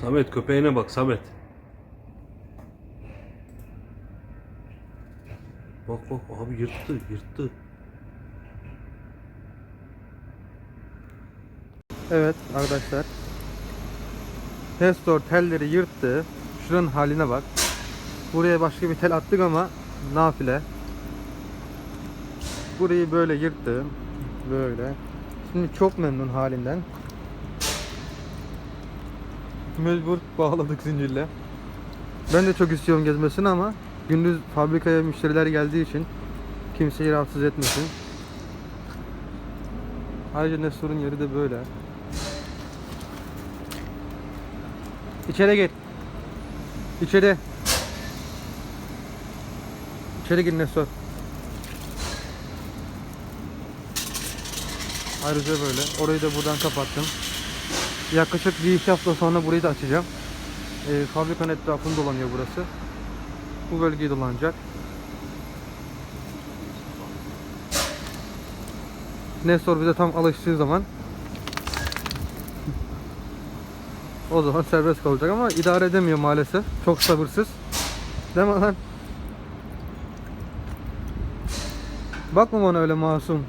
Samet köpeğine bak Samet. Bak bak abi yırttı yırttı. Evet arkadaşlar. Nestor telleri yırttı. Şuranın haline bak. Buraya başka bir tel attık ama nafile. Burayı böyle yırttı. Böyle. Şimdi çok memnun halinden. Mecbur bağladık zincirle. Ben de çok istiyorum gezmesini ama gündüz fabrikaya müşteriler geldiği için kimseyi rahatsız etmesin. Ayrıca Nestor'un yeri de böyle. İçeri gir. İçeri. İçeri gir Nestor. Ayrıca böyle. Orayı da buradan kapattım. Yaklaşık bir iki hafta sonra burayı da açacağım. Ee, fabrikanın etrafını dolanıyor burası. Bu bölgeyi dolanacak. Nestor bize tam alıştığı zaman o zaman serbest kalacak ama idare edemiyor maalesef. Çok sabırsız. Değil mi lan? Bakma bana öyle masum.